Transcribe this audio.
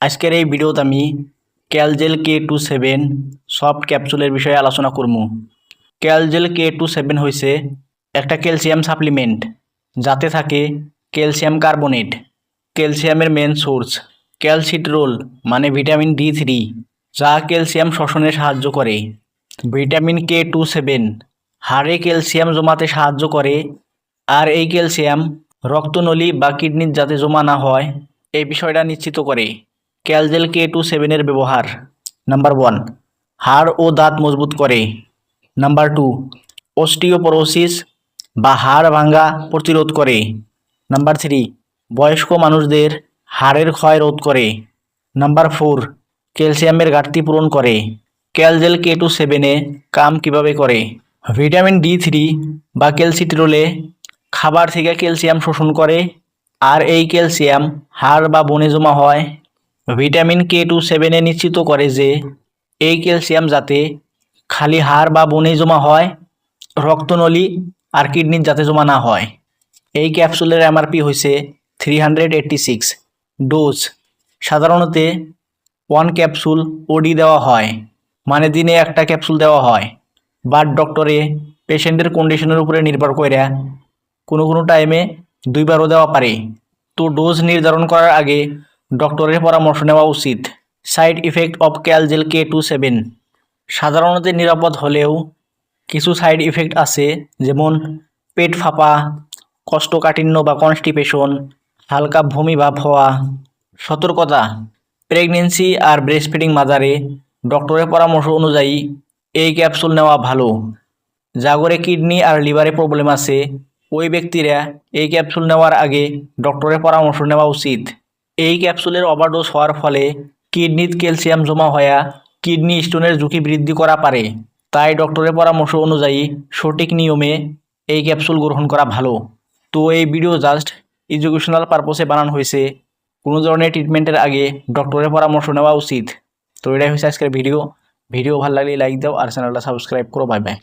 আজকের এই ভিডিওত আমি Calgel K two seven soft ক্যাপসুলের বিষয়ে আলোচনা করব। ক্যালজেল কে টু সেভেন হয়েছে একটা ক্যালসিয়াম সাপ্লিমেন্ট, যাতে থাকে ক্যালসিয়াম কার্বোনেট, ক্যালসিয়ামের মেন সোর্স, ক্যালসিট্রোল মানে ভিটামিন ডি থ্রি, যা ক্যালসিয়াম শোষণে সাহায্য করে। ভিটামিন কে টু সেভেন হাড়ে ক্যালসিয়াম জমাতে সাহায্য করে, আর এই ক্যালসিয়াম রক্তনলী বা কিডনির যাতে জমা না হয়, এই বিষয়টা নিশ্চিত করে। ক্যালজেল কে টু সেভেনের ব্যবহার। নাম্বার ওয়ান হাড় ও দাঁত মজবুত করে। নাম্বার টু অস্টিওপোরোসিস বা হাড় ভাঙ্গা প্রতিরোধ করে। নাম্বার থ্রি বয়স্ক মানুষদের হাড়ের ক্ষয় রোধ করে। নাম্বার ফোর ক্যালসিয়ামের ঘাটতি পূরণ করে। ক্যালজেল কে টু সেভেনে কাম কীভাবে করে? ভিটামিন ডি থ্রি বা ক্যালসিট্রোলে খাবার থেকে ক্যালসিয়াম শোষণ করে। আর এই ক্যালসিয়াম হাড় বা বনে জমা হয়। ভিটামিন কে টু সেভেনে নিশ্চিত করে যে এই ক্যালসিয়াম যাতে খালি হাড় বা বনে জমা হয়, রক্তনলী আর কিডনির যাতে জমা না হয়। এই ক্যাপসুলের এমআরপি হয়েছে three hundred eighty six dose সাধারণত ওয়ান ক্যাপসুল ওডি দেওয়া হয় মানে দিনে একটা ক্যাপসুল দেওয়া হয়। বাট ডক্টরে পেশেন্টের কন্ডিশনের উপরে নির্ভর করে কোনো কোনো টাইমে দুইবারও দেওয়া পারে। তো ডোজ নির্ধারণ করার আগে ডক্টরের পরামর্শ নেওয়া উচিত। Side effect of Calgel K two seven. সাধারণত নিরাপদ হলেও কিছু সাইড ইফেক্ট আছে, যেমন পেট ফাঁপা কোষ্ঠকাঠিন্য বা কনস্টিপেশন, হালকা বমি ভাব হওয়া সতর্কতা, প্রেগনেন্সি আর ব্রেস্ট ফিডিং মাদারে। ডক্টরের পরামর্শ অনুযায়ী এই ক্যাপসুল নেওয়া ভালো। জাগরে কিডনি আর লিভারে প্রবলেম আছে। ওই ব্যক্তিরা এই ক্যাপসুল নেওয়ার আগে ডক্টরের পরামর্শ নেওয়া উচিত। এই ক্যাপসুলের ওভারডোজ হওয়ার ফলে কিডনির ক্যালসিয়াম জমা হওয়া, কিডনি স্টোনের ঝুঁকি বৃদ্ধি করা পারে। তাই ডক্টরের পরামর্শ অনুযায়ী সঠিক নিয়মে এই ক্যাপসুল গ্রহণ করা ভালো। তো এই ভিডিও জাস্ট এডুকেশনাল পারপসে বানানো হয়েছে। কোনো ধরনের ট্রিটমেন্টের আগে ডক্টরের পরামর্শ নেওয়া উচিত। তো এটাই হচ্ছে আজকের ভিডিও। ভিডিও ভালো লাগলে লাইক দাও আর চ্যানেলটা সাবস্ক্রাইব করো। Bye bye.